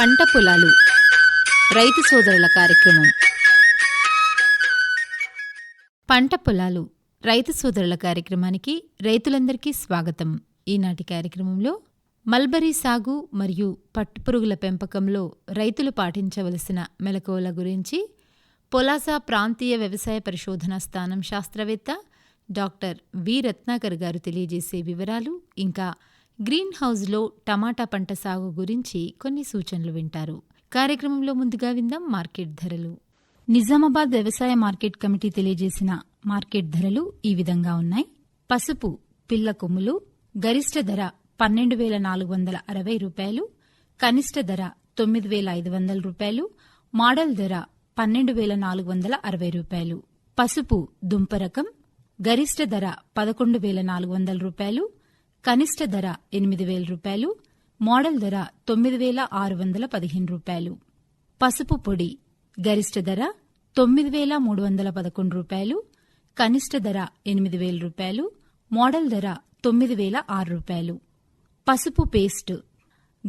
పంట పొలాలు. రైతు సోదరుల కార్యక్రమం. పంట పొలాలు రైతు సోదరుల కార్యక్రమానికి రైతులందరికీ స్వాగతం. ఈనాటి కార్యక్రమంలో మల్బరీ సాగు మరియు పట్టుపురుగుల పెంపకంలో రైతులు పాటించవలసిన మెలకువల గురించి పొలాసా ప్రాంతీయ వ్యవసాయ పరిశోధన స్థానం శాస్త్రవేత్త డాక్టర్ వి రత్నాకర్ గారు తెలియజేసే వివరాలు ఇంకా గ్రీన్ హౌస్లో టమాటా పంట సాగు గురించి కొన్ని సూచనలు వింటారు. కార్యక్రమంలో ముందుగా విందాం మార్కెట్ ధరలు. నిజామాబాద్ వ్యవసాయ మార్కెట్ కమిటీ తెలియజేసిన మార్కెట్ ధరలు ఈ విధంగా ఉన్నాయి. పసుపు పిల్ల కొమ్ములు గరిష్ట ధర పన్నెండు వేల నాలుగు వందల అరవై రూపాయలు కనిష్ట ధర తొమ్మిది వేల ఐదు వందల రూపాయలు మోడల్ ధర పన్నెండు వేల నాలుగు వందల అరవై రూపాయలు. పసుపు దుంప రకం గరిష్ట ధర పదకొండు వేల నాలుగు వందల రూపాయలు కనిష్ట ధర ఎనిమిది వేల రూపాయలు మోడల్ ధర తొమ్మిది వేల ఆరు వందల పదిహేను రూపాయలు. పసుపు పొడి గరిష్ట ధర తొమ్మిది వేల మూడు వందల పదకొండు రూపాయలు కనిష్ట ధర ఎనిమిది వేల రూపాయలు మోడల్ ధర తొమ్మిది వేల ఆరు రూపాయలు. పసుపు పేస్ట్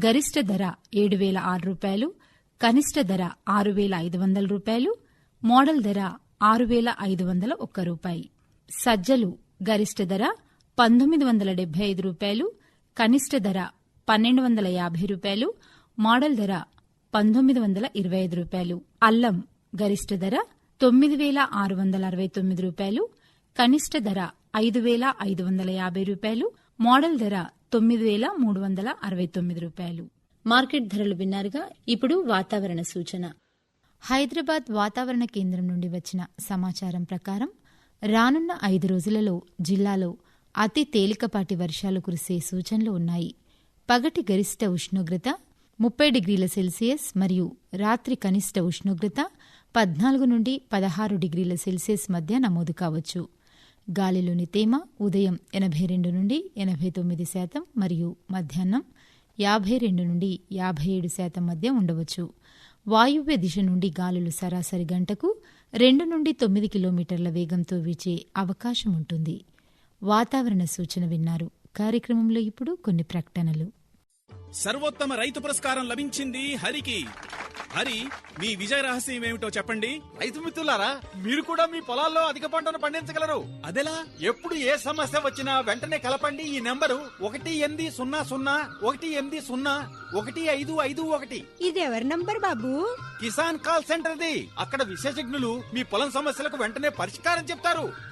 గరిష్ట ధర ఏడు వేల ఆరు రూపాయలు కనిష్ట ధర ఆరు వేల ఐదు వందల రూపాయలు మోడల్ ధర ఆరు వేల ఐదు వందల ఒక్క రూపాయి. సజ్జలు గరిష్ట ధర పంతొమ్మిది వందల డెబ్బై ఐదు రూపాయలు కనిష్ట ధర పన్నెండు వందల యాభై రూపాయలు మోడల్ ధర పంతొమ్మిది వందల ఇరవై ఐదు రూపాయలు. అల్లం గరిష్ట ధర తొమ్మిది వేల ఆరు వందల అరవై తొమ్మిది రూపాయలు కనిష్ట ధర ఐదు వేల ఐదు వందల యాభై రూపాయలు మోడల్ ధర తొమ్మిది వేల మూడు వందల అరవై తొమ్మిది రూపాయలు. మార్కెట్ ధరలు విన్నారుగా ఇప్పుడు వాతావరణ సూచన. హైదరాబాద్ వాతావరణ కేంద్రం నుండి వచ్చిన సమాచారం ప్రకారం రానున్న ఐదు రోజులలో జిల్లాలో అతి తేలికపాటి వర్షాలు కురిసే సూచనలు ఉన్నాయి. పగటి గరిష్ట ఉష్ణోగ్రత ముప్పై డిగ్రీల సెల్సియస్ మరియు రాత్రి కనిష్ట ఉష్ణోగ్రత పద్నాలుగు నుండి పదహారు డిగ్రీల సెల్సియస్ మధ్య నమోదు కావచ్చు. గాలిలోని తేమ ఉదయం ఎనభై రెండు నుండి ఎనభై తొమ్మిది శాతం మరియు మధ్యాహ్నం యాభై రెండు నుండి యాభై ఏడు శాతం మధ్య ఉండవచ్చు. వాయువ్య దిశ నుండి గాలులు సరాసరి గంటకు రెండు నుండి తొమ్మిది కిలోమీటర్ల వేగంతో వీచే అవకాశం ఉంటుంది. వాతావరణ సూచన విన్నారు. కార్యక్రమంలో ఇప్పుడు కొన్ని ప్రకటనలు. సర్వోత్తమ రైతు పురస్కారం లభించింది హరికి. హరి మీ విజయ రహస్యం ఏమిటో చెప్పండి. రైతు మిత్రులారా మీరు కూడా మీ పొలాల్లో అధిక పంటను పండించగలరు. అదెలా? ఎప్పుడు ఏ సమస్య వచ్చినా వెంటనే కలపండి. ఈ నెంబరు ఒకటి ఎనిమిది సున్నా సున్నా ఒకటి ఎనిమిది సున్నా ఒకటి ఐదు ఐదు ఒకటి. ఇదెవరి నంబర్ బాబు? కిసాన్ కాల్ సెంటర్ది. అక్కడ విశేషజ్ఞులు మీ పొలం సమస్యలకు వెంటనే పరిష్కారం చెప్తారు.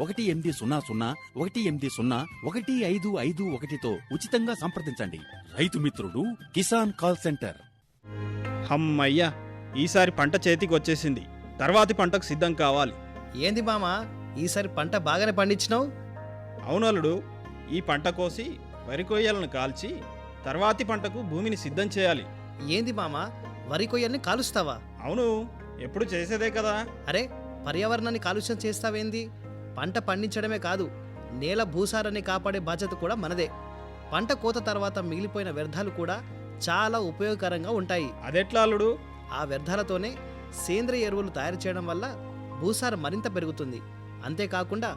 ఒకటి ఎనిమిది సున్నా సున్నా ఒకటి ఎనిమిది సున్నా ఒకటి ఐదు ఐదు ఒకటితో ఉచితంగా సంప్రదించండి. రైతు మిత్రుడు కిసాన్ కాల్ సెంటర్. హమ్మయ్యా ఈసారి పంట చేతికి వచ్చేసింది. తర్వాతి పంటకు సిద్ధం కావాలి. ఏంది మామా ఈసారి పంట బాగానే పండించినావు? అవునలుడు ఈ పంట కోసి వరి కొయ్యలను కాల్చి తర్వాతి పంటకు భూమిని సిద్ధం చేయాలి. ఏంది మామా వరి కొయ్యల్ని కాలుస్తావా? అవును ఎప్పుడు చేసేదే కదా. అరే పర్యావరణాన్ని కాలుష్యం చేస్తావేంది? పంట పండించడమే కాదు నేల భూసారాన్ని కాపాడే బాధ్యత కూడా మనదే. పంట కోత తర్వాత మిగిలిపోయిన వ్యర్థాలు కూడా చాలా ఉపయోగకరంగా ఉంటాయి. అదెట్లా అల్లుడు? ఆ వ్యర్థాలతోనే సేంద్రియ ఎరువులు తయారు చేయడం వల్ల భూసారం మరింత పెరుగుతుంది. అంతేకాకుండా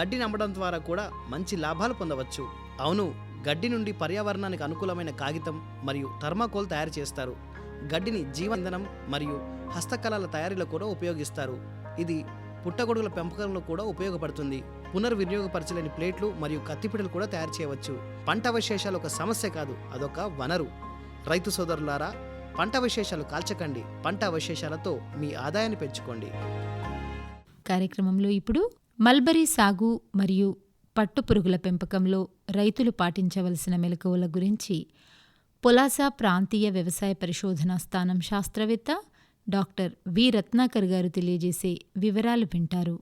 గడ్డిని అమ్మడం ద్వారా కూడా మంచి లాభాలు పొందవచ్చు. అవును గడ్డి నుండి పర్యావరణానికి అనుకూలమైన కాగితం మరియు థర్మాకోల్ తయారు చేస్తారు. గడ్డిని జీవ ఇంధనం మరియు హస్తకళల తయారీలో కూడా ఉపయోగిస్తారు. ఇది పుట్టగొడుగుల పెంపకంలో కూడా ఉపయోగపడుతుంది. పునర్వినియోగపరచలేని ప్లేట్లు మరియు కత్తిపీటలు కూడా తయారు చేయవచ్చు. పంట అవశేషాలు ఒక సమస్య కాదు అదొక వనరు. రైతు సోదరులారా పంట అవశేషాలు కాల్చకండి. పంట అవశేషాలతో మీ ఆదాయాన్ని పెంచుకోండి. కార్యక్రమంలో ఇప్పుడు మల్బరీ సాగు మరియు పట్టుపురుగుల పెంపకంలో రైతులు పాటించవలసిన మెలకువల గురించి పొలాసా ప్రాంతీయ వ్యవసాయ పరిశోధనా స్థానం శాస్త్రవేత్త డాక్టర్ వి. రత్నాకర్ గారు తెలియజేసే వివరాలు వింటారు.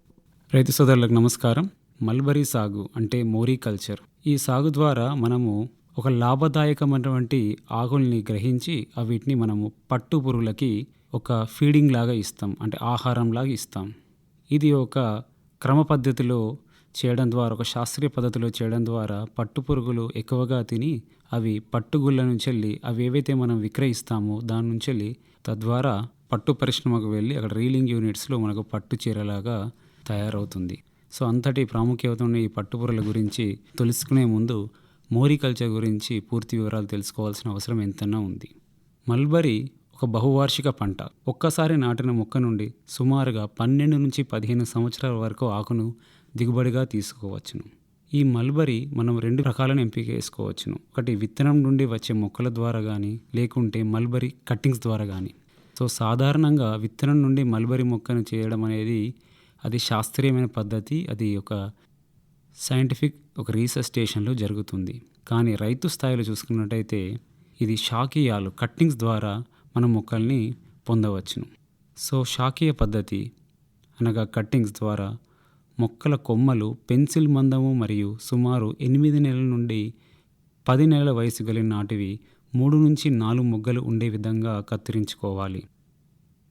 రైతు సోదరులకు నమస్కారం. మల్బరీ సాగు అంటే మోరీ కల్చర్. ఈ సాగు ద్వారా మనము ఒక లాభదాయకమైనటువంటి ఆకుల్ని గ్రహించి వీటిని మనము పట్టు పురుగులకి ఒక ఫీడింగ్ లాగా ఇస్తాం. అంటే ఆహారంలాగా ఇస్తాం. ఇది ఒక క్రమ పద్ధతిలో చేయడం ద్వారా ఒక శాస్త్రీయ పద్ధతిలో చేయడం ద్వారా పట్టు పురుగులు ఎక్కువగా తిని అవి పట్టుగుళ్ళ నుంచి వెళ్ళి అవి ఏవైతే మనం విక్రయిస్తామో దాని నుంచి వెళ్ళి తద్వారా పట్టు పరిశ్రమకు వెళ్ళి అక్కడ రీలింగ్ యూనిట్స్లో మనకు పట్టు చీరలాగా తయారవుతుంది. సో అంతటి ప్రాముఖ్యత ఉన్న ఈ పట్టుపురల గురించి తెలుసుకునే ముందు మోరికల్చర్ గురించి పూర్తి వివరాలు తెలుసుకోవాల్సిన అవసరం ఎంతైనా ఉంది. మల్బరీ ఒక బహువార్షిక పంట. ఒక్కసారి నాటిన మొక్క నుండి సుమారుగా పన్నెండు నుంచి పదిహేను సంవత్సరాల వరకు ఆకును దిగుబడిగా తీసుకోవచ్చును. ఈ మల్బరీ మనం రెండు రకాలను ఎంపిక చేసుకోవచ్చును. ఒకటి విత్తనం నుండి వచ్చే మొక్కల ద్వారా కానీ లేకుంటే మల్బరీ కట్టింగ్స్ ద్వారా కానీ సో సాధారణంగా విత్తనం నుండి మల్బరీ మొక్కను చేయడం అనేది అది శాస్త్రీయమైన పద్ధతి అది ఒక సైంటిఫిక్ ఒక రీసెర్చ్ స్టేషన్లో జరుగుతుంది. కానీ రైతు స్థాయిలో చూసుకున్నట్టయితే ఇది శాకీయాలు కట్టింగ్స్ ద్వారా మనం మొక్కల్ని పొందవచ్చును. సో శాకీయ పద్ధతి అనగా కట్టింగ్స్ ద్వారా మొక్కల కొమ్మలు పెన్సిల్ మందము మరియు సుమారు ఎనిమిది నెలల నుండి పది నెలల వయసు కలిగిన నాటివి మూడు నుంచి నాలుగు మొగ్గలు ఉండే విధంగా కత్తిరించుకోవాలి.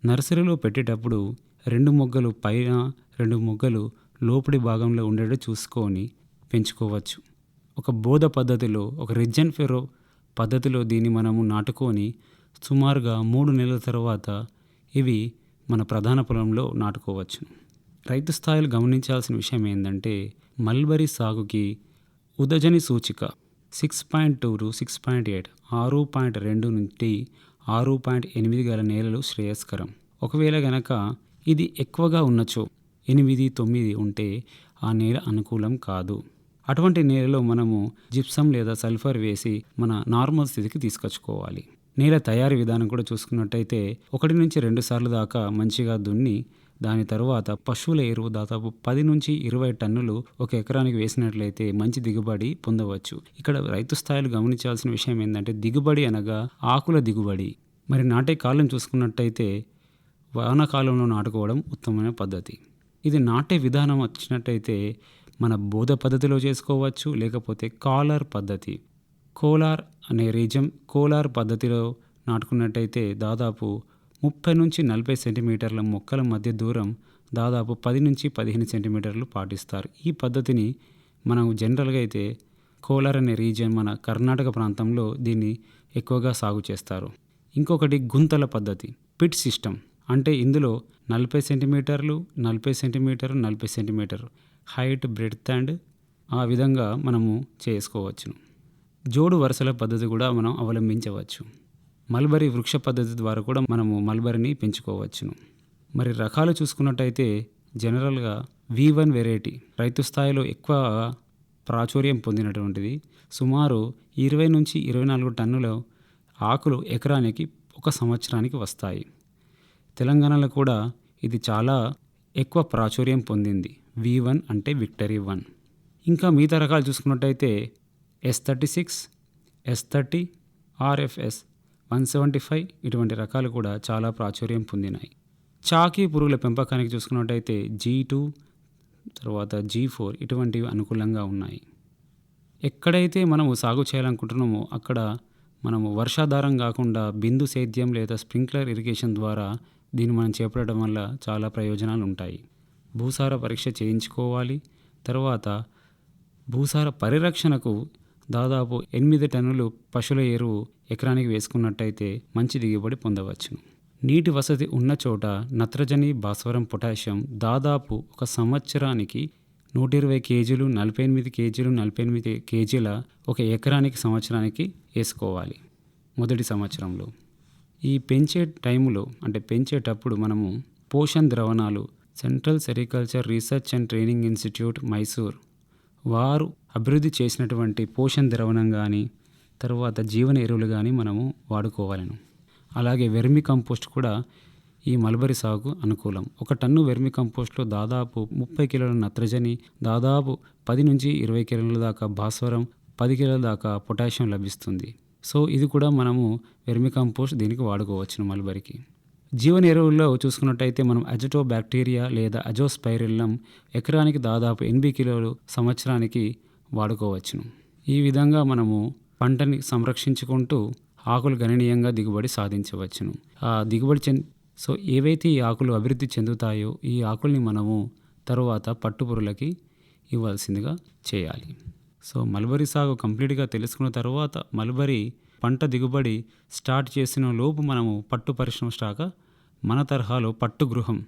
నర్సరీలో పెట్టేటప్పుడు రెండు మొగ్గలు పైన రెండు మొగ్గలు లోపలి భాగంలో ఉండేటట్టు చూసుకొని పెంచుకోవచ్చు. ఒక బోధ పద్ధతిలో ఒక రిజ్జన్ ఫెరో పద్ధతిలో దీన్ని మనము నాటుకొని సుమారుగా మూడు నెలల తర్వాత ఇవి మన ప్రధాన పొలంలో నాటుకోవచ్చు. రైతు స్థాయిలో గమనించాల్సిన విషయం ఏంటంటే మల్బరీ సాగుకి ఉదజని సూచిక. Six point two to six point eight ఆరు పాయింట్ రెండు నుండి ఆరు పాయింట్ ఎనిమిది గల నేలలు శ్రేయస్కరం. ఒకవేళ గనక ఇది ఎక్కువగా ఉన్నచో ఎనిమిది తొమ్మిది ఉంటే ఆ నేల అనుకూలం కాదు. అటువంటి నేలలో మనము జిప్సం లేదా సల్ఫర్ వేసి మన నార్మల్ స్థితికి తీసుకొచ్చుకోవాలి. నేల తయారీ విధానం కూడా చూసుకున్నట్టయితే ఒకటి నుంచి రెండు సార్లు దాకా మంచిగా దున్ని దాని తరువాత పశువుల ఎరువు దాదాపు పది నుంచి ఇరవై టన్నులు ఒక ఎకరానికి వేసినట్లయితే మంచి దిగుబడి పొందవచ్చు. ఇక్కడ రైతు స్థాయిలు గమనించాల్సిన విషయం ఏంటంటే దిగుబడి అనగా ఆకుల దిగుబడి. మరి నాటే కాలం చూసుకున్నట్టయితే వానాకాలంలో నాటుకోవడం ఉత్తమమైన పద్ధతి. ఇది నాటే విధానం వచ్చినట్టయితే మన బోధ పద్ధతిలో చేసుకోవచ్చు లేకపోతే కాలర్ పద్ధతి. కోలార్ అనే రీజం కోలార్ పద్ధతిలో నాటుకున్నట్టయితే దాదాపు ముప్పై నుంచి నలభై సెంటీమీటర్ల మొక్కల మధ్య దూరం దాదాపు పది నుంచి పదిహేను సెంటీమీటర్లు పాటిస్తారు. ఈ పద్ధతిని మనం జనరల్గా అయితే కోలార్ అనే రీజియన్ మన కర్ణాటక ప్రాంతంలో దీన్ని ఎక్కువగా సాగు చేస్తారు. ఇంకొకటి గుంతల పద్ధతి పిట్ సిస్టమ్. అంటే ఇందులో నలభై సెంటీమీటర్లు నలభై సెంటీమీటర్ నలభై సెంటీమీటర్ హైట్ బ్రెడ్త్ అండ్ ఆ విధంగా మనము చేసుకోవచ్చును జోడు వరుసల పద్ధతి కూడా మనం అవలంబించవచ్చు. మల్బరీ వృక్ష పద్ధతి ద్వారా కూడా మనము మల్బరీని పెంచుకోవచ్చును. మరి రకాలు చూసుకున్నట్టయితే జనరల్గా వి వన్ వెరైటీ రైతు స్థాయిలో ఎక్కువ ప్రాచుర్యం పొందినటువంటిది. సుమారు ఇరవై నుంచి ఇరవై నాలుగు టన్నుల ఆకులు ఎకరానికి ఒక సంవత్సరానికి వస్తాయి. తెలంగాణలో కూడా ఇది చాలా ఎక్కువ ప్రాచుర్యం పొందింది. వి వన్ అంటే విక్టరీ వన్ ఇంకా మిగతా రకాలు చూసుకున్నట్టయితే S thirty six S thirty RFS one seventy five ఇటువంటి రకాలు కూడా చాలా ప్రాచుర్యం పొందినాయి. చాకీ పురుగుల పెంపకానికి చూసుకున్నట్టయితే జీ టూ తర్వాత జీ ఫోర్ ఇటువంటివి అనుకూలంగా ఉన్నాయి. ఎక్కడైతే మనము సాగు చేయాలనుకుంటున్నామో అక్కడ మనము వర్షాధారం కాకుండా బిందు సేద్యం లేదా స్ప్రింక్లర్ ఇరిగేషన్ ద్వారా దీన్ని మనం చేపట్టడం వల్ల చాలా ప్రయోజనాలు ఉంటాయి. భూసార పరీక్ష చేయించుకోవాలి. తర్వాత భూసార పరిరక్షణకు దాదాపు ఎనిమిది టన్నులు పశువుల ఎరువు ఎకరానికి వేసుకున్నట్టయితే మంచి దిగుబడి పొందవచ్చును. నీటి వసతి ఉన్న చోట నత్రజని భాస్వరం పొటాషియం దాదాపు ఒక సంవత్సరానికి నూట ఇరవై కేజీలు నలభై ఎనిమిది కేజీలు నలభై ఎనిమిది కేజీల ఒక ఎకరానికి సంవత్సరానికి వేసుకోవాలి. మొదటి సంవత్సరంలో. ఈ పెంచే టైంలో అంటే పెంచేటప్పుడు మనము పోషన్ ద్రవణాలు central sericulture research and training institute Mysore వారు అభివృద్ధి చేసినటువంటి పోషణ ద్రవణం కానీ తర్వాత జీవన ఎరువులు కానీ మనము వాడుకోవాలను. అలాగే వెర్మి కంపోస్ట్ కూడా ఈ మల్బరీ సాగుకు అనుకూలం. ఒక టన్ను వెర్మి కంపోస్ట్లో దాదాపు ముప్పై కిలోల నత్రజని దాదాపు పది నుంచి ఇరవై కిలోల దాకా భాస్వరం పది కిలోల దాకా పొటాషియం లభిస్తుంది. సో ఇది కూడా మనము వెర్మి కంపోస్ట్ దీనికి వాడుకోవచ్చును మల్బరీకి. జీవన ఎరువుల్లో చూసుకున్నట్టయితే మనం అజటో బ్యాక్టీరియా లేదా అజోస్పైరిల్లం ఎకరానికి దాదాపు ఎనభై కిలోలు సంవత్సరానికి వాడుకోవచ్చును. ఈ విధంగా మనము పంటని సంరక్షించుకుంటూ ఆకులు గణనీయంగా దిగుబడి సాధించవచ్చును. ఆ దిగుబడి చెంది సో ఏవైతే ఈ ఆకులు అభివృద్ధి చెందుతాయో ఈ ఆకుల్ని మనము తరువాత పట్టుపురులకి ఇవ్వాల్సిందిగా చేయాలి. సో మల్బరీ సాగు కంప్లీట్గా తెలుసుకున్న తర్వాత మల్బరీ పంట దిగుబడి స్టార్ట్ చేసిన లోపు మనము పట్టు పరిశ్రమ స్టాక మన తరహాలో పట్టు గృహం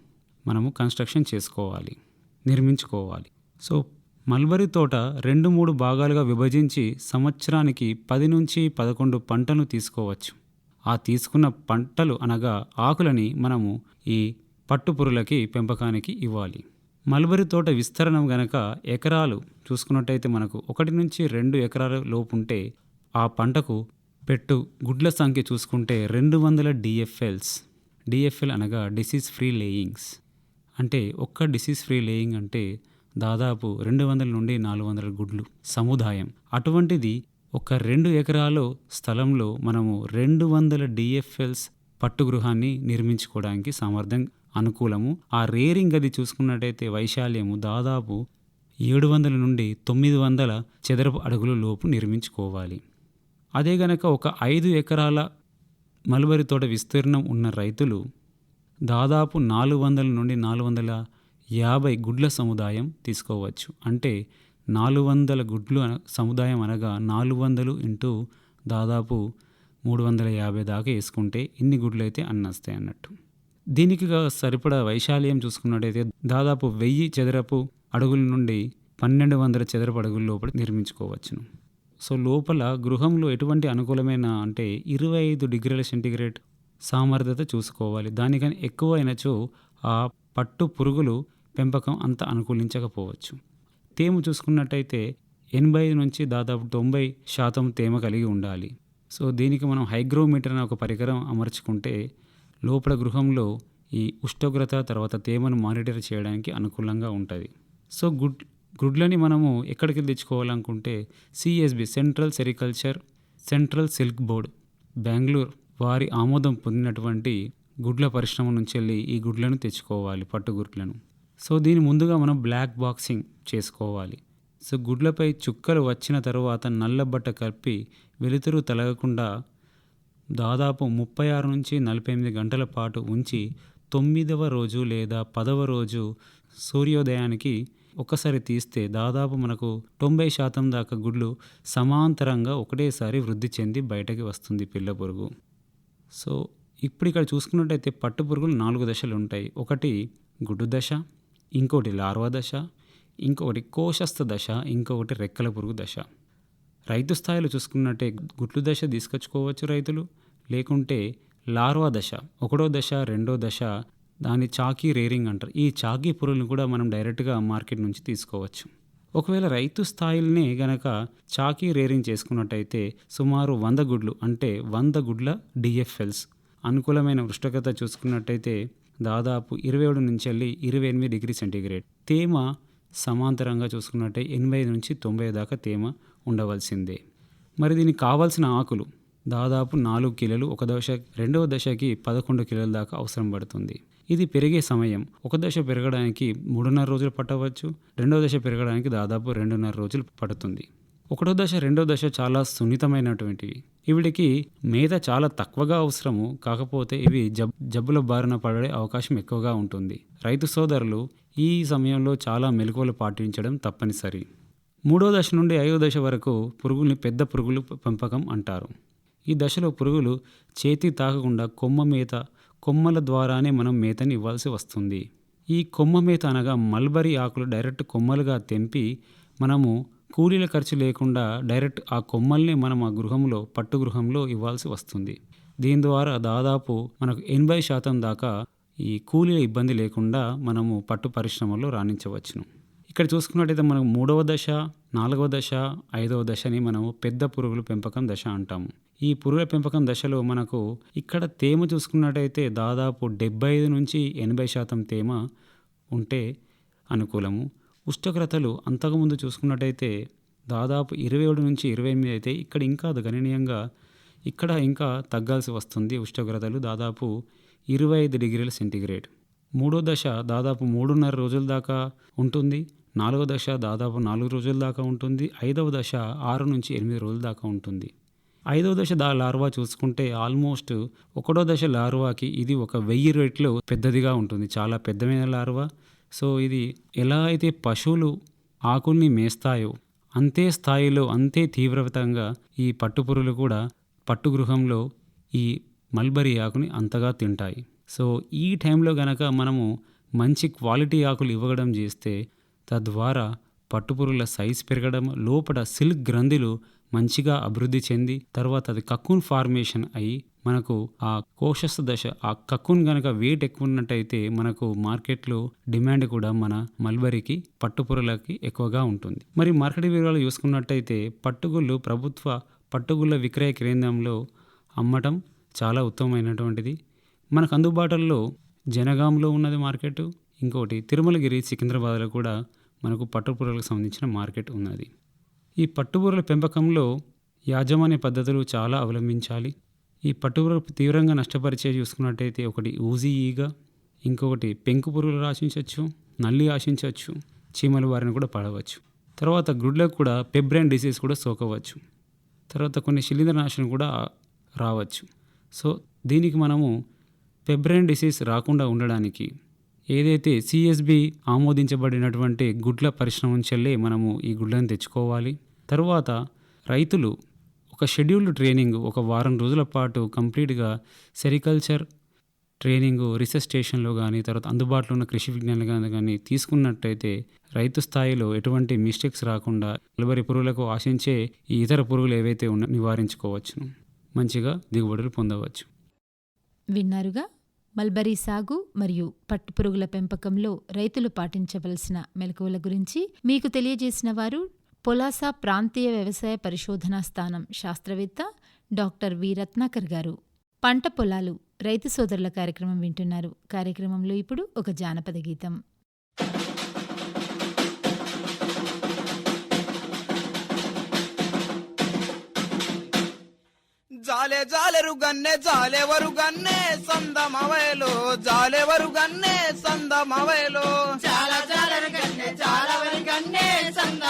మనము కన్స్ట్రక్షన్ చేసుకోవాలి నిర్మించుకోవాలి. సో మల్బరీ తోట రెండు మూడు భాగాలుగా విభజించి సంవత్సరానికి పది నుంచి పదకొండు పంటను తీసుకోవచ్చు. ఆ తీసుకున్న పంటలు అనగా ఆకులని మనము ఈ పట్టుపురులకి పెంపకానికి ఇవ్వాలి. మల్బరీ తోట విస్తరణం గనక ఎకరాలు చూసుకున్నట్టయితే మనకు ఒకటి నుంచి రెండు ఎకరాల లోపు ఉంటే ఆ పంటకు పెట్టు గుడ్ల సంఖ్య చూసుకుంటే రెండు వందల డిఎఫ్ఎల్స్. డిఎఫ్ఎల్ అనగా డిసీజ్ ఫ్రీ లేయింగ్స్. అంటే ఒక్క డిసీజ్ ఫ్రీ లేయింగ్ అంటే దాదాపు రెండు వందల నుండి నాలుగు వందల గుడ్లు సముదాయం. అటువంటిది ఒక రెండు ఎకరాల స్థలంలో మనము రెండు వందల డిఎఫ్ఎల్స్ పట్టుగృహాన్ని నిర్మించుకోవడానికి సామర్థ్యం అనుకూలము. ఆ రేరింగ్ గది చూసుకున్నట్టయితే వైశాల్యము దాదాపు ఏడు వందల నుండి తొమ్మిది వందల చదరపు అడుగుల లోపు నిర్మించుకోవాలి. అదే గనక ఒక ఐదు ఎకరాల మల్బరి తోట విస్తీర్ణం ఉన్న రైతులు దాదాపు నాలుగు వందల నుండి నాలుగు వందల యాభై గుడ్ల సముదాయం తీసుకోవచ్చు. అంటే నాలుగు వందల గుడ్లు అన సముదాయం అనగా నాలుగు వందలు ఇంటూ దాదాపు మూడు వందల యాభై దాకా వేసుకుంటే ఇన్ని గుడ్లు అయితే అన్నస్తాయి అన్నట్టు. దీనికి సరిపడా వైశాల్యం చూసుకున్నట్టయితే దాదాపు వెయ్యి చదరపు అడుగుల నుండి పన్నెండు వందల చదరపు అడుగుల లోపల నిర్మించుకోవచ్చును. సో లోపల గృహంలో ఎటువంటి అనుకూలమైన అంటే ఇరవై ఐదు డిగ్రీల సెంటిగ్రేడ్ సామర్థ్యత చూసుకోవాలి. దానికని ఎక్కువ అయినచో ఆ పట్టు పురుగులు పెంపకం అంత అనుకూలించకపోవచ్చు. తేమ చూసుకున్నట్టయితే ఎనభై నుంచి దాదాపు తొంభై శాతం తేమ కలిగి ఉండాలి. సో దీనికి మనం హైగ్రోమీటర్ అనే ఒక పరికరం అమర్చుకుంటే లోపల గృహంలో ఈ ఉష్ణోగ్రత తర్వాత తేమను మానిటర్ చేయడానికి అనుకూలంగా ఉంటుంది. సో గుడ్ గుడ్లని మనము ఎక్కడికి తెచ్చుకోవాలనుకుంటే CSB central sericulture central silk board Bengaluru వారి ఆమోదం పొందినటువంటి గుడ్ల పరిశ్రమ నుంచి వెళ్ళి ఈ గుడ్లను తెచ్చుకోవాలి పట్టు గుడ్లను సో దీని ముందుగా మనం బ్లాక్ బాక్సింగ్ చేసుకోవాలి. సో గుడ్లపై చుక్కలు వచ్చిన తర్వాత నల్లబట్ట కప్పి వెలుతురు తలగకుండా దాదాపు ముప్పై ఆరు నుంచి నలభై ఎనిమిది గంటల పాటు ఉంచి తొమ్మిదవ రోజు లేదా పదవ రోజు సూర్యోదయానికి ఒక్కసారి తీస్తే దాదాపు మనకు తొంభై శాతం దాకా గుడ్లు సమాంతరంగా ఒకటేసారి వృద్ధి చెంది బయటకి వస్తుంది పిల్ల పురుగు. సో ఇప్పుడు ఇక్కడ చూసుకున్నట్టయితే పట్టు పురుగులు నాలుగు దశలు ఉంటాయి. ఒకటి గుడ్డు దశ ఇంకోటి లార్వా దశ ఇంకొకటి కోశస్థ దశ ఇంకొకటి రెక్కల పురుగు దశ. రైతు స్థాయిలో చూసుకున్నట్టే గుడ్లు దశ తీసుకొచ్చుకోవచ్చు రైతులు. లేకుంటే లార్వా దశ ఒకటో దశ రెండో దశ దాన్ని చాకీ రేరింగ్ అంటారు. ఈ చాకీ పురుగులను కూడా మనం డైరెక్ట్గా మార్కెట్ నుంచి తీసుకోవచ్చు. ఒకవేళ రైతు స్థాయిలనే గనక చాకీ రేరింగ్ చేసుకున్నట్టయితే సుమారు వంద గుడ్లు అంటే వంద గుడ్ల డిఎఫ్ఎల్స్ అనుకూలమైన ఉష్ణోగ్రత చూసుకున్నట్టయితే దాదాపు ఇరవై ఏడు నుంచి వెళ్ళి ఇరవై ఎనిమిది డిగ్రీ సెంటీగ్రేడ్. తేమ సమాంతరంగా చూసుకున్నట్టే ఎనభై నుంచి తొంభై దాకా తేమ ఉండవలసిందే. మరి దీనికి కావాల్సిన ఆకులు దాదాపు నాలుగు కిలోలు ఒక దశ రెండవ దశకి పదకొండు కిలోల దాకా అవసరం పడుతుంది. ఇది పెరిగే సమయం. ఒక దశ పెరగడానికి మూడున్నర రోజులు పట్టవచ్చు. రెండవ దశ పెరగడానికి దాదాపు రెండున్నర రోజులు పడుతుంది. ఒకటో దశ రెండో దశ చాలా సున్నితమైనటువంటివి ఇవిడికి మేత చాలా తక్కువగా అవసరము. కాకపోతే ఇవి జబ్ జబ్బుల బారిన పడే అవకాశం ఎక్కువగా ఉంటుంది. రైతు సోదరులు ఈ సమయంలో చాలా మెలకువలు పాటించడం తప్పనిసరి. మూడో దశ నుండి ఐదో దశ వరకు పురుగుల్ని పెద్ద పురుగులు పెంపకం అంటారు. ఈ దశలో పురుగులు చేతి తాకకుండా కొమ్మ మేత కొమ్మల ద్వారానే మనం మేతని ఇవ్వాల్సి వస్తుంది. ఈ కొమ్మ మేత అనగా మల్బరీ ఆకులు డైరెక్ట్ కొమ్మలుగా తెంపి మనము కూలీల ఖర్చు లేకుండా డైరెక్ట్ ఆ కొమ్మల్ని మనం ఆ గృహంలో పట్టు గృహంలో ఇవ్వాల్సి వస్తుంది. దీని ద్వారా దాదాపు మనకు ఎనభై శాతం దాకా ఈ కూలీల ఇబ్బంది లేకుండా మనము పట్టు పరిశ్రమలో రాణించవచ్చును. ఇక్కడ చూసుకున్నట్టయితే మనం మూడవ దశ నాలుగవ దశ ఐదవ దశని మనము పెద్ద పురుగుల పెంపకం దశ అంటాము. ఈ పురుగుల పెంపకం దశలో మనకు ఇక్కడ తేమ చూసుకున్నట్టయితే దాదాపు డెబ్బై ఐదు నుంచి ఎనభై శాతం తేమ ఉంటే అనుకూలము. ఉష్ణోగ్రతలు అంతకుముందు చూసుకున్నట్టయితే దాదాపు ఇరవై ఏడు నుంచి ఇరవై ఎనిమిది అయితే ఇక్కడ ఇంకా గణనీయంగా ఇక్కడ ఇంకా తగ్గాల్సి వస్తుంది ఉష్ణోగ్రతలు దాదాపు ఇరవై ఐదు డిగ్రీల సెంటీగ్రేడ్. మూడో దశ దాదాపు మూడున్నర రోజుల దాకా ఉంటుంది. నాలుగో దశ దాదాపు నాలుగు రోజుల దాకా ఉంటుంది. ఐదవ దశ ఆరు నుంచి ఎనిమిది రోజుల దాకా ఉంటుంది. ఐదవ దశ దా లార్వా చూసుకుంటే ఆల్మోస్ట్ ఒకటో దశ లార్వాకి ఇది ఒక వెయ్యి రెట్లు పెద్దదిగా ఉంటుంది. చాలా పెద్దమైన లార్వా. సో ఇది ఎలా అయితే పశువులు ఆకుల్ని మేస్తాయో అంతే స్థాయిలో అంతే తీవ్రతంగా ఈ పట్టుపురులు కూడా పట్టుగృహంలో ఈ మల్బరీ ఆకుని అంతగా తింటాయి. సో ఈ టైంలో గనక మనము మంచి క్వాలిటీ ఆకులు ఇవ్వడం చేస్తే తద్వారా పట్టుపురుగుల సైజ్ పెరగడం లోపల సిల్క్ గ్రంథులు మంచిగా అభివృద్ధి చెంది తర్వాత అది కక్కున్ ఫార్మేషన్ అయ్యి మనకు ఆ కోశస్థ దశ ఆ కక్కున్ గనక వెయిట్ ఎక్కువ ఉన్నట్టయితే మనకు మార్కెట్లో డిమాండ్ కూడా మన మల్బరీకి పట్టుపురులకి ఎక్కువగా ఉంటుంది. మరి మార్కెట్ వివరాలు చూసుకున్నట్టయితే పట్టుగుళ్ళు ప్రభుత్వ పట్టుగుళ్ళ విక్రయ కేంద్రంలో అమ్మటం చాలా ఉత్తమమైనటువంటిది. మనకు అందుబాటులో జనగాంలో ఉన్నది మార్కెట్ ఇంకోటి తిరుమలగిరి సికింద్రాబాద్లో కూడా మనకు పట్టుపురులకు సంబంధించిన మార్కెట్ ఉన్నది. ఈ పట్టుబూరల పెంపకంలో యాజమాన్య పద్ధతులు చాలా అవలంబించాలి. ఈ పట్టుబూరలు తీవ్రంగా నష్టపరిచే చూసుకున్నట్టయితే ఒకటి ఊజీ ఈగ ఇంకొకటి పెంకు పురుగులు ఆశించవచ్చు నల్లి ఆశించవచ్చు చీమల వారిని కూడా పడవచ్చు. తర్వాత గుడ్లకు కూడా పెబ్రైన్ డిసీజ్ కూడా సోకవచ్చు. తర్వాత కొన్ని శిలీంద్రనాశనం కూడా రావచ్చు. సో దీనికి మనము పెబ్రైన్ డిసీజ్ రాకుండా ఉండడానికి ఏదైతే సిఎస్బి ఆమోదించబడినటువంటి గుడ్ల పరిశ్రమ నుంచెల్లే మనము ఈ గుడ్లను తెచ్చుకోవాలి. తరువాత రైతులు ఒక షెడ్యూల్డ్ ట్రైనింగ్ ఒక వారం రోజుల పాటు కంప్లీట్గా సెరికల్చర్ ట్రైనింగ్ రీసెర్చ్ స్టేషన్లో కానీ తర్వాత అందుబాటులో ఉన్న కృషి విజ్ఞానులు కానీ తీసుకున్నట్టయితే రైతు స్థాయిలో ఎటువంటి మిస్టేక్స్ రాకుండా నిలబడి పురుగులకు ఆశించే ఈ ఇతర పురుగులు ఏవైతే ఉన్న నివారించుకోవచ్చును మంచిగా దిగుబడులు పొందవచ్చు. విన్నారుగా? మల్బరీ సాగు మరియు పట్టుపురుగుల పెంపకంలో రైతులు పాటించవలసిన మెలకువల గురించి మీకు తెలియజేసిన వారు పొలాస ప్రాంతీయ వ్యవసాయ పరిశోధనా స్థానం శాస్త్రవేత్త డాక్టర్ వి. రత్నాకర్ గారు. పంట పొలాలు రైతు సోదరుల కార్యక్రమం వింటున్నారు. కార్యక్రమంలో ఇప్పుడు ఒక జానపద గీతం. జాలే జాలెరు గన్నె జాలెవరు గన్నె సందమవయలో జాలెవరు గన్నె సందమవయలో.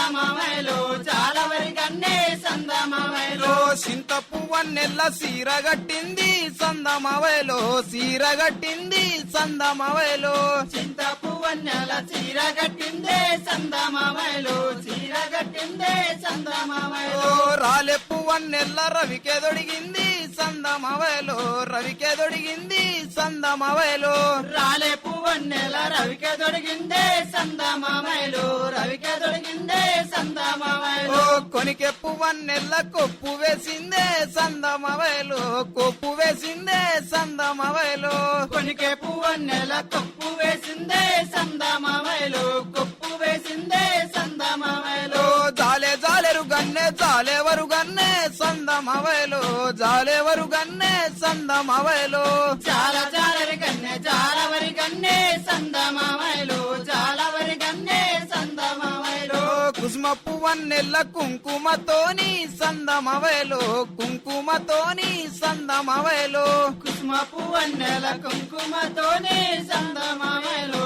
సందమామలు చాలా వరకు అన్నే సందమామలు చింత పువ్వన్నెల్ల సీరగట్టింది సందమవైలో సీరగట్టింది సందమవైలో చింత పువ్వన్నెల సీరగట్టిందే సందమవయలో సీరగట్టిందే సందమవయలో. రాలే పువ్వన్నెల్ల సందమవైలో రవికే దొడిగింది సందమవైలో రాలే పువ్వన్నెల రవికెదొడిగిందే సందమవయలో రవికెదొడిగిందే సందమవయలో. కొనికే పువ్వన్నెల్ల కొప్పు వేసి వేసిందే సందమవయలు కొప్పు వేసిందే సందమవయలు కొనికే పువ్వన్నెల కొప్పు వేసిందే సందమవయలు కొప్పు వేసిందే సందమవయలు జాలే జాలెరు గన్నె జాలేవరు గన్నె సందమవయలు జాలేవరు గన్నె సందమవయలు జాల జాలరి గన్నె జాలవరి గన్నె గన్నె సందమవయలు కుసుమ పువ్వన్నెల్ల కుంకుమతోని సందమవయలు కుంకుమతోని సందమవయలు కుసుమ పువ్వన్నెల కుంకుమతోని సందమవయలు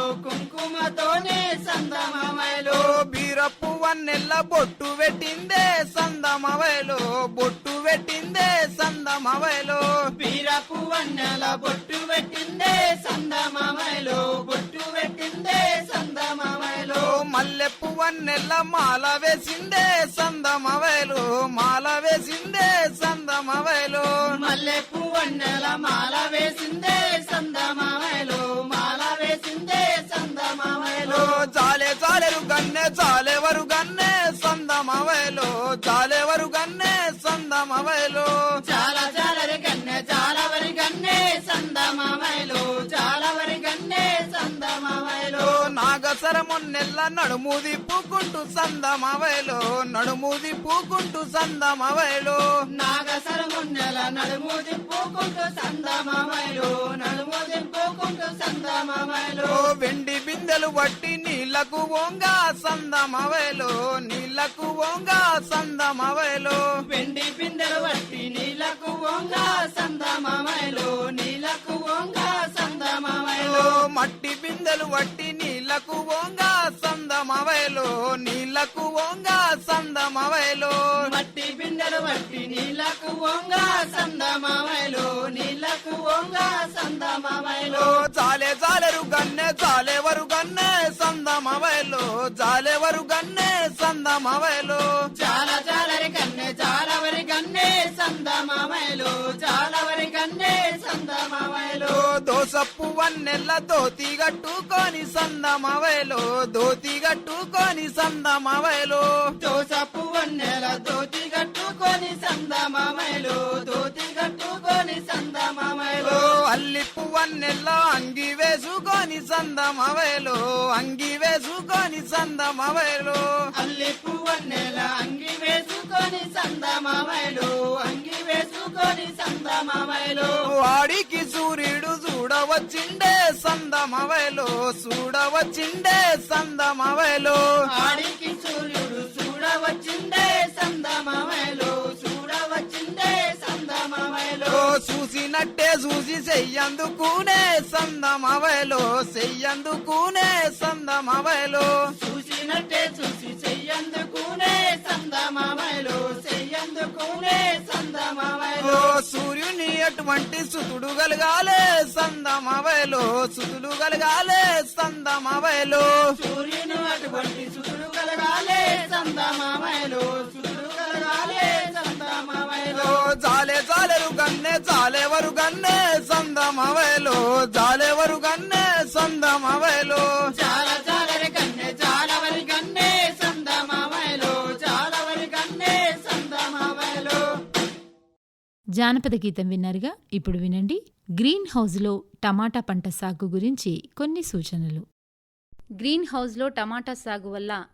కుంకుమతోని సందమవయలు బీర పువ్వన్నెల్ల బొట్టు పెట్టిందే సందమవయలు బొట్టు పెట్టిందే సందమవయలు బీర పువ్వన్నెల బొట్టు పెట్టిందే సందమవయలు బొట్టు పెట్టిందే సందమవయలు మల్లె పువ్వన్నెల్ల మాల వేసిందే సందమవయలు మాల వేసిందే సందమవయలు మల్లె పువ్వన్నెల మాల వేసిందే సందమవయలు మాల వేసిందే చాలరి కన్నే చాలవరి కన్నే చాలా వరి కన్నే సందమమై సందమవయలు నాగసరమున్నెల్ల నడుము దిప్పుకుంటూ సందమవయలు నడుము దిప్పుకుంటూ సందమవయలు నాగసరమున్నెల నడుము దిప్పుకుంటూ సందమవయలు నడుము దిప్పుకుంటూ సందమవయలు వెండి బిందెలు బట్టి నీళ్ళకు వంగా సందమవయలు నీళ్ళకు వంగా సందమవయలు వెండి బిందెలు బట్టి నీళ్ళకు వంగా సందమవయలు నీళ్ళకు వంగా సందమవయలు మట్టి బిందెలు వట్టి నీళ్ళకు ఓంగా సందమవయలో నీళ్ళకు ఓంగా సందమవయలో మట్టి బిందెలు వట్టి నీళ్ళకు ఓంగా సందమవయలో నీళ్ళకు ఓంగా సందమవయలో చాలే చాలెరు గన్నె చాలేవరు గన్నె సందమవయలో జాలేవరు గన్నె సందమవయలో చాలా చాలరి గన్నె చాలవరి గన్నె సందమవయలో చాలవరి గన్నె సందమవయలో దోసప్పు వన్నెల్ల దోతి గట్టుకొని సందమవయలో దోతి గట్టుకొని సందమవయలో దోసప్పు వన్నెల దోతి గట్టుకొని సందమవయలో దోతి గట్టుకొని సందమవయలో అల్లిప్పు వన్నెల్ల అంగి వేసుకొని సందమవయలో అంగి వేసుకొని సందమవయలో అల్లిప్పు వన్నెల అంగి వేసుకొని సందమవయలో అంగి వేసుకొని సందమవయలో వాడికి సూర్యుడు చూడవచ్చిండే సందమవయలో చూడవచ్చిండే సందమవయలో వాడికి సూర్యుడు చూడవచ్చిండే సందమవయలో చూడవచ్చిండే సందమవయలో చూసినట్టే చూసి చెయ్యందుకునే సందమవయలో చెయ్యందుకునే సందమవయలో చూసినట్టే చూసి చెయ్యందుకునే సందమవయలో చెయ్యందుకునే సందమవయలో సూర్యుని అటువంటి సుతుడు కలగాలే సందమవయలో సుతుడు కలగాలే సందమవయలో సూర్యుని అటువంటి సుతుడు కలగాలే సందమవయలో సుతుడు కలగాలే సందమవయలో జాలే జాలెరు గన్నె జాలేవరు గన్నె సందమవయలో జాలేవరు గన్నె సందమవయలో జానపద గీతం విన్నారుగా? ఇప్పుడు వినండి. గ్రీన్ హౌస్లో టమాటా పంట సాగు గురించి కొన్ని సూచనలు. గ్రీన్ హౌస్లో టమాటా సాగు వల్ల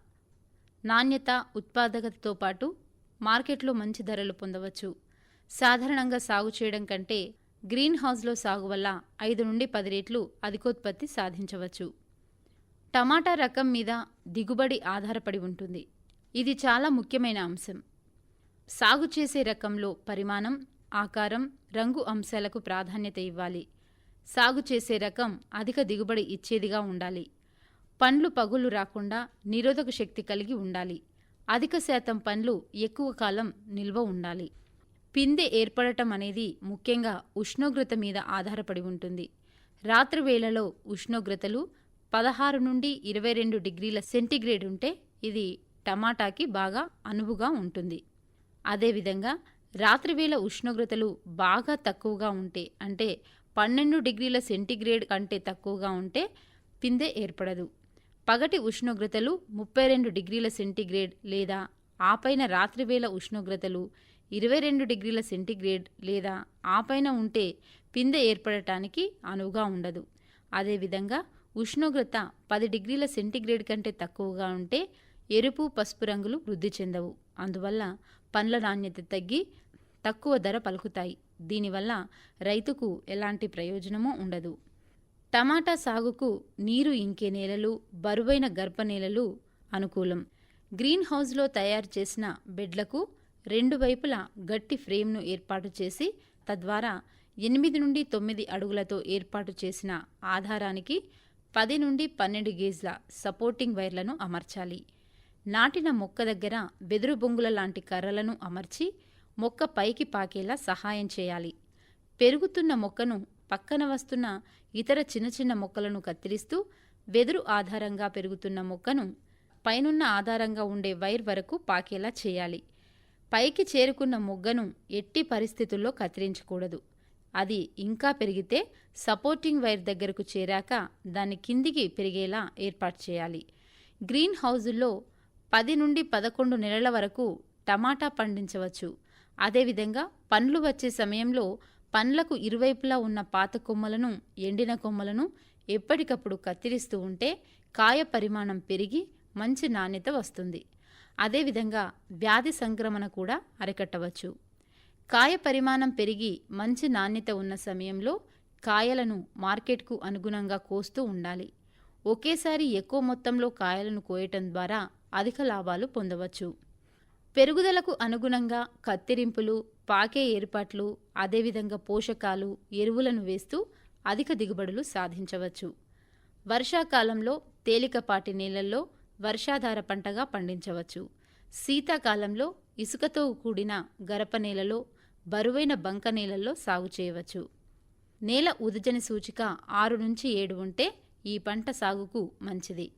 నాణ్యత ఉత్పాదకతతో పాటు మార్కెట్లో మంచి ధరలు పొందవచ్చు. సాధారణంగా సాగు చేయడం కంటే గ్రీన్ హౌస్లో సాగు వల్ల ఐదు నుండి పది రెట్లు అధికోత్పత్తి సాధించవచ్చు. టమాటా రకం మీద దిగుబడి ఆధారపడి ఉంటుంది. ఇది చాలా ముఖ్యమైన అంశం. సాగు చేసే రకంలో పరిమాణం ఆకారం రంగు అంశాలకు ప్రాధాన్యత ఇవ్వాలి. సాగు చేసే రకం అధిక దిగుబడి ఇచ్చేదిగా ఉండాలి. పండ్లు పగులు రాకుండా నిరోధక శక్తి కలిగి ఉండాలి. అధిక శాతం పండ్లు ఎక్కువ కాలం నిల్వ ఉండాలి. పిందె ఏర్పడటం అనేది ముఖ్యంగా ఉష్ణోగ్రత మీద ఆధారపడి ఉంటుంది. రాత్రి వేళలో ఉష్ణోగ్రతలు పదహారు నుండి ఇరవై రెండు డిగ్రీల సెంటీగ్రేడ్ ఉంటే ఇది టమాటాకి బాగా అనువుగా ఉంటుంది. అదేవిధంగా రాత్రివేళ ఉష్ణోగ్రతలు బాగా తక్కువగా ఉంటే అంటే పన్నెండు డిగ్రీల సెంటీగ్రేడ్ కంటే తక్కువగా ఉంటే పిందె ఏర్పడదు. పగటి ఉష్ణోగ్రతలు ముప్పై రెండు డిగ్రీల సెంటీగ్రేడ్ లేదా ఆపైన రాత్రివేళ ఉష్ణోగ్రతలు ఇరవై రెండు డిగ్రీల సెంటీగ్రేడ్ లేదా ఆపైన ఉంటే పిందె ఏర్పడటానికి అనువుగా ఉండదు. అదేవిధంగా ఉష్ణోగ్రత పది డిగ్రీల సెంటీగ్రేడ్ కంటే తక్కువగా ఉంటే ఎరుపు పసుపు రంగులు వృద్ధి చెందవు. అందువల్ల పండ్ల నాణ్యత తగ్గి తక్కువ ధర పలుకుతాయి. దీనివల్ల రైతుకు ఎలాంటి ప్రయోజనమూ ఉండదు. టమాటా సాగుకు నీరు ఇంకే నేలలు బరువైన గర్భ నేలలు అనుకూలం. గ్రీన్ హౌస్లో తయారు చేసిన బెడ్లకు రెండు వైపులా గట్టి ఫ్రేమ్ను ఏర్పాటు చేసి తద్వారా ఎనిమిది నుండి తొమ్మిది అడుగులతో ఏర్పాటు చేసిన ఆధారానికి పది నుండి పన్నెండు గేజ్ల సపోర్టింగ్ వైర్లను అమర్చాలి. నాటిన మొక్క దగ్గర వెదురు బొంగుల లాంటి కర్రలను అమర్చి మొక్క పైకి పాకేలా సహాయం చేయాలి. పెరుగుతున్న మొక్కను పక్కన వస్తున్న ఇతర చిన్న చిన్న మొక్కలను కత్తిరిస్తూ వెదురు ఆధారంగా పెరుగుతున్న మొక్కను పైనున్న ఆధారంగా ఉండే వైర్ వరకు పాకేలా చేయాలి. పైకి చేరుకున్న మొగ్గను ఎట్టి పరిస్థితుల్లో కత్తిరించకూడదు. అది ఇంకా పెరిగితే సపోర్టింగ్ వైర్ దగ్గరకు చేరాక దాన్ని కిందికి పెరిగేలా ఏర్పాటు చేయాలి. గ్రీన్ హౌజుల్లో పది నుండి పదకొండు నెలల వరకు టమాటా పండించవచ్చు. అదేవిధంగా పండ్లు వచ్చే సమయంలో పండ్లకు ఇరువైపులా ఉన్న పాత కొమ్మలను ఎండిన కొమ్మలను ఎప్పటికప్పుడు కత్తిరిస్తూ ఉంటే కాయ పరిమాణం పెరిగి మంచి నాణ్యత వస్తుంది. అదేవిధంగా వ్యాధి సంక్రమణ కూడా అరికట్టవచ్చు. కాయ పరిమాణం పెరిగి మంచి నాణ్యత ఉన్న సమయంలో కాయలను మార్కెట్కు అనుగుణంగా కోస్తూ ఉండాలి. ఒకేసారి ఎక్కువ మొత్తంలో కాయలను కోయటం ద్వారా అధిక లాభాలు పొందవచ్చు. పెరుగుదలకు అనుగుణంగా కత్తిరింపులు పాకే ఏర్పాట్లు అదేవిధంగా పోషకాలు ఎరువులను వేస్తూ అధిక దిగుబడులు సాధించవచ్చు. వర్షాకాలంలో తేలికపాటి నీళ్ళలో వర్షాధార పంటగా పండించవచ్చు. శీతాకాలంలో ఇసుకతో కూడిన గరప నేలలో బరువైన బంక నేలల్లో సాగు చేయవచ్చు. నేల ఉదజని సూచిక ఆరు నుంచి ఏడు ఉంటే ఈ పంట సాగుకు మంచిది.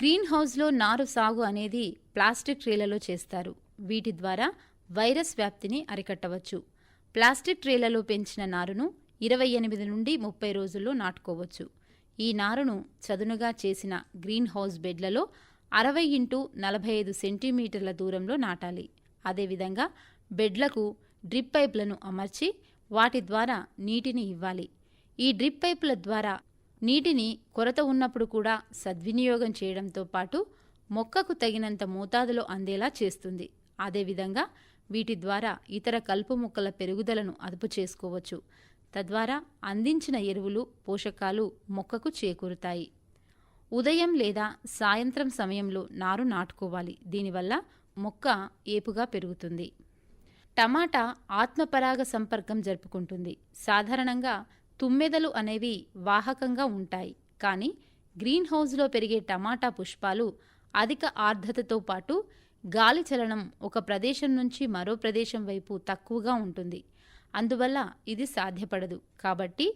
గ్రీన్ హౌస్లో నారు సాగు అనేది ప్లాస్టిక్ ట్రేలలో చేస్తారు. వీటి ద్వారా వైరస్ వ్యాప్తిని అరికట్టవచ్చు. ప్లాస్టిక్ ట్రేలలో పెంచిన నారును ఇరవై ఎనిమిది నుండి ముప్పై రోజుల్లో నాటుకోవచ్చు. ఈ నారును చదునుగా చేసిన గ్రీన్ హౌస్ బెడ్లలో అరవై ఇంటూ నలభై ఐదు సెంటీమీటర్ల దూరంలో నాటాలి. అదేవిధంగా బెడ్లకు డ్రిప్ పైపులను అమర్చి వాటి ద్వారా నీటిని ఇవ్వాలి. ఈ డ్రిప్ పైపుల ద్వారా నీటిని కొరత ఉన్నప్పుడు కూడా సద్వినియోగం చేయడంతో పాటు మొక్కకు తగినంత మోతాదులో అందేలా చేస్తుంది. అదేవిధంగా వీటి ద్వారా ఇతర కలుపు మొక్కల పెరుగుదలను అదుపు చేసుకోవచ్చు. తద్వారా అందించిన ఎరువులు పోషకాలు మొక్కకు చేకూరుతాయి. ఉదయం లేదా సాయంత్రం సమయంలో నారు నాటుకోవాలి. దీనివల్ల మొక్క ఏపుగా పెరుగుతుంది. టమాటా ఆత్మపరాగ సంపర్కం జరుపుకుంటుంది. సాధారణంగా తుమ్మెదలు అనేవి వాహకంగా ఉంటాయి. కానీ గ్రీన్ హౌస్లో పెరిగే టమాటా పుష్పాలు అధిక ఆర్ద్రతతో పాటు గాలి చలనం ఒక ప్రదేశం నుంచి మరో ప్రదేశం వైపు తక్కువగా ఉంటుంది. అందువల్ల ఇది సాధ్యపడదు. కాబట్టి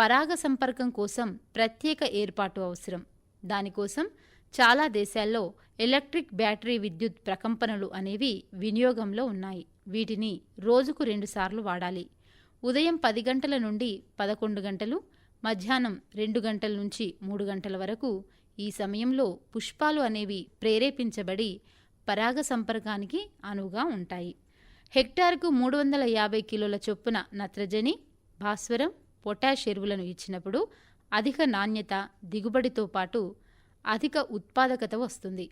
పరాగ సంపర్కం కోసం ప్రత్యేక ఏర్పాటు అవసరం. దానికోసం చాలా దేశాల్లో ఎలక్ట్రిక్ బ్యాటరీ విద్యుత్ ప్రకంపనలు అనేవి వినియోగంలో ఉన్నాయి. వీటిని రోజుకు రెండుసార్లు వాడాలి. ఉదయం పది గంటల నుండి పదకొండు గంటలు మధ్యాహ్నం రెండు గంటల నుంచి మూడు గంటల వరకు ఈ సమయంలో పుష్పాలు అనేవి ప్రేరేపించబడి పరాగ సంపర్కానికి అనువుగా ఉంటాయి. హెక్టార్కు మూడు వందల యాభై కిలోల చొప్పున నత్రజని భాస్వరం పొటాష్ ఎరువులను ఇచ్చినప్పుడు అధిక నాణ్యత దిగుబడితో పాటు అధిక ఉత్పాదకత వస్తుంది.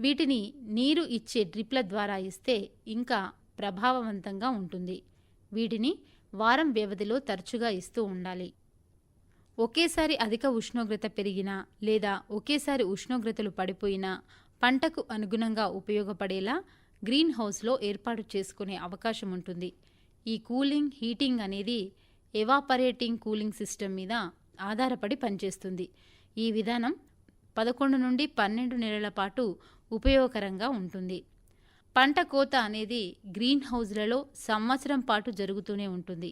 వీటిని నీరు ఇచ్చే డ్రిప్ల ద్వారా ఇస్తే ఇంకా ప్రభావవంతంగా ఉంటుంది. వీటిని వారం వ్యవధిలో తరచుగా ఇస్తూ ఉండాలి. ఒకేసారి అధిక ఉష్ణోగ్రత పెరిగినా లేదా ఒకేసారి ఉష్ణోగ్రతలు పడిపోయినా పంటకు అనుగుణంగా ఉపయోగపడేలా గ్రీన్ హౌస్లో ఏర్పాటు చేసుకునే అవకాశం ఉంటుంది. ఈ కూలింగ్ హీటింగ్ అనేది ఎవాపరేటింగ్ కూలింగ్ సిస్టమ్ మీద ఆధారపడి పనిచేస్తుంది. ఈ విధానం పదకొండు నుండి పన్నెండు నెలల పాటు ఉపయోగకరంగా ఉంటుంది. పంట కోత అనేది గ్రీన్ హౌస్లలో సంవత్సరం పాటు జరుగుతూనే ఉంటుంది.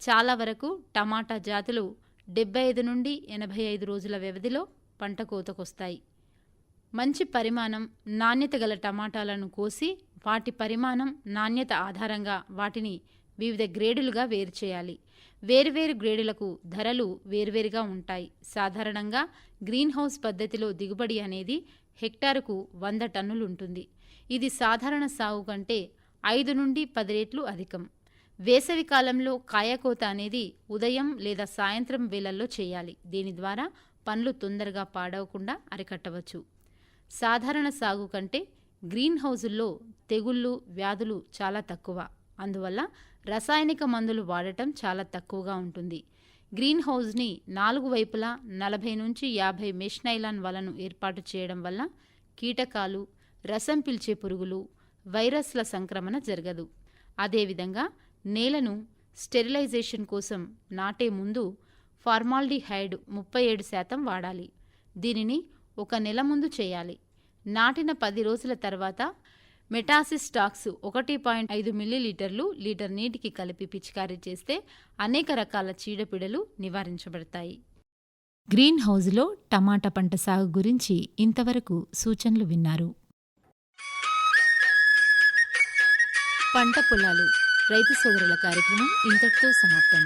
చాలా వరకు టమాటా జాతులు డెబ్బై ఐదు నుండి ఎనభై ఐదు రోజుల వ్యవధిలో పంట కోతకొస్తాయి. మంచి పరిమాణం నాణ్యత గల టమాటాలను కోసి వాటి పరిమాణం నాణ్యత ఆధారంగా వాటిని వివిధ గ్రేడులుగా వేరు చేయాలి. వేర్వేరు గ్రేడులకు ధరలు వేర్వేరుగా ఉంటాయి. సాధారణంగా గ్రీన్ హౌస్ పద్ధతిలో దిగుబడి అనేది హెక్టారుకు వంద టన్నులు ఉంటుంది. ఇది సాధారణ సాగు కంటే ఐదు నుండి పది రెట్లు అధికం. వేసవి కాలంలో కాయకోత అనేది ఉదయం లేదా సాయంత్రం వేళల్లో చేయాలి. దీని ద్వారా పండ్లు తొందరగా పాడవకుండా అరికట్టవచ్చు. సాధారణ సాగు కంటే గ్రీన్ హౌజుల్లో తెగుళ్ళు వ్యాధులు చాలా తక్కువ. అందువల్ల రసాయనిక మందులు వాడటం చాలా తక్కువగా ఉంటుంది. గ్రీన్ హౌజ్ని నాలుగు వైపులా నలభై నుంచి యాభై మెష్ నైలాన్ వలను ఏర్పాటు చేయడం వల్ల కీటకాలు రసం పీల్చే పురుగులు వైరస్ల సంక్రమణ జరగదు. అదేవిధంగా నేలను స్టెరిలైజేషన్ కోసం నాటే ముందు ఫార్మాల్డిహైడ్ ముప్పై ఏడు శాతం వాడాలి. దీనిని ఒక నెల ముందు చేయాలి. నాటిన పది రోజుల తర్వాత మెటాసిస్ టాక్స్ ఒకటి పాయింట్ ఐదు మిల్లీలీటర్లు లీటర్ నీటికి కలిపి పిచికారీ చేస్తే అనేక రకాల చీడపీడలు నివారించబడతాయి. గ్రీన్ హౌస్లో టమాటా పంట సాగు గురించి ఇంతవరకు సూచనలు విన్నారు. పంట పొలాలు రైతు సోదరుల కార్యక్రమం ఇంతటితో సమాప్తం.